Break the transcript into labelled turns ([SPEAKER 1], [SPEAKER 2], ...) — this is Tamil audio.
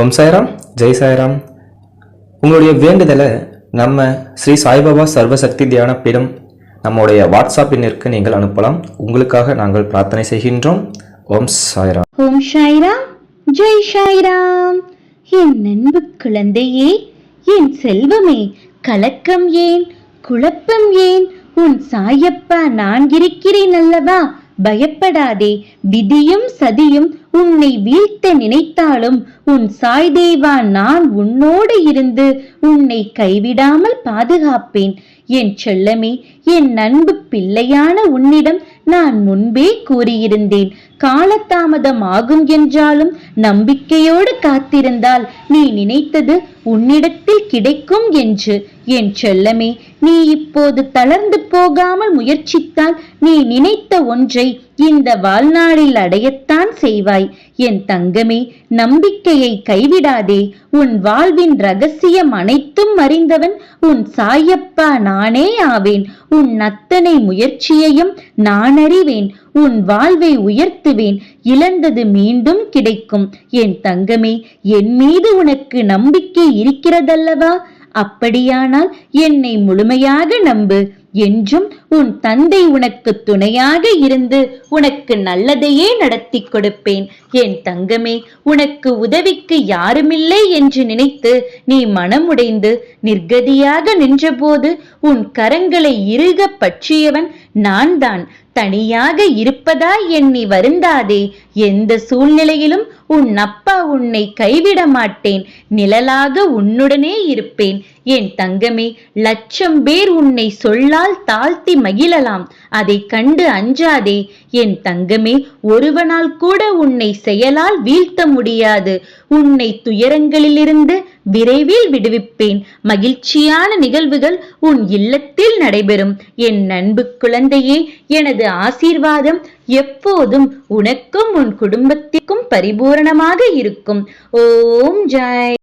[SPEAKER 1] ஓம் சாய்ராம் ஜெய் சாய்ராம். உங்களுடைய வேண்டுதலை நம்ம ஸ்ரீ சாய்பாபா சர்வசக்தி தியான பீடம் நம்முடைய வாட்ஸ்அப் எண்ணிற்கு நீங்கள் அனுப்பலாம். உங்களுக்காக நாங்கள் பிரார்த்தனை செய்கின்றோம். ஓம் சாய்ராம்.
[SPEAKER 2] ஓம் சாய்ராம் ஜெய் சாய்ராம். என் நண்பு குழந்தையே என் செல்வமே கலக்கம் ஏன் குழப்பம் ஏன்? உன் சாயப்பா நான் இருக்கிறேன் அல்லவா? பயப்படாதே. விதியும் சதியும் உன்னை வீழ்த்த நினைத்தாலும் உன் சாய்தேவா நான் உன்னோடு இருந்து உன்னை கைவிடாமல் பாதுகாப்பேன். என் செல்லமே என் அன்பு பிள்ளையான உன்னிடம் நான் முன்பே கூறியிருந்தேன். காலதாமதம் ஆகும் என்றாலும் நம்பிக்கையோடு காத்திருந்தால் நீ நினைத்தது உன்னிடத்தில் கிடைக்கும் என்று. என் செல்லமே நீ இப்போது தளர்ந்து போகாமல் முயற்சித்தால் நீ நினைத்த ஒன்றை இந்த வாழ்நாளில் அடையத்தான் செய்வாய். என் தங்கமே நம்பிக்கையை கைவிடாதே. உன் வாழ்வின் ரகசியம் அனைத்தும் அறிந்தவன் உன் சாயப்பா நானே ஆவேன். உன் அத்தனை முயற்சியையும் நான் அறிவேன். உன் வாழ்வை உயர்த்துவேன். இழந்தது மீண்டும் கிடைக்கும். என் தங்கமே என் மீது உனக்கு நம்பிக்கை இருக்கிறதல்லவா? அப்படியானால் என்னை முழுமையாக நம்பு. என்றும் உன் தந்தை உனக்கு துணையாக இருந்து உனக்கு நல்லதையே நடத்தி கொடுப்பேன். என் தங்கமே உனக்கு உதவிக்கு யாருமில்லை என்று நினைத்து நீ மனமுடைந்து நிர்கதியாக நின்றபோது உன் கரங்களை இறுக பற்றியவன் நான் தான் தனியாக இருப்பதாய் எண்ணி வருந்தாதே. எந்த சூழ்நிலையிலும் உன் அப்பா உன்னை கைவிட மாட்டேன். நிழலாக உன்னுடனே இருப்பேன். என் தங்கமே லட்சம் பேர் உன்னை சொல்லால் தாழ்த்தி மகிழலாம். அதை கண்டு அஞ்சாதே. என் தங்கமே ஒருவனால் கூட உன்னை செயலால் வீழ்த்த முடியாது. உன்னை துயரங்களிலிருந்து விரைவில் விடுவிப்பேன். மகிழ்ச்சியான நிகழ்வுகள் உன் இல்லத்தில் நடைபெறும். என் அன்பு குழந்தையே எனது ஆசீர்வாதம் எப்போதும் உனக்கும் உன் குடும்பத்திற்கும் பரிபூரணமாக இருக்கும். ஓம் ஜாய்.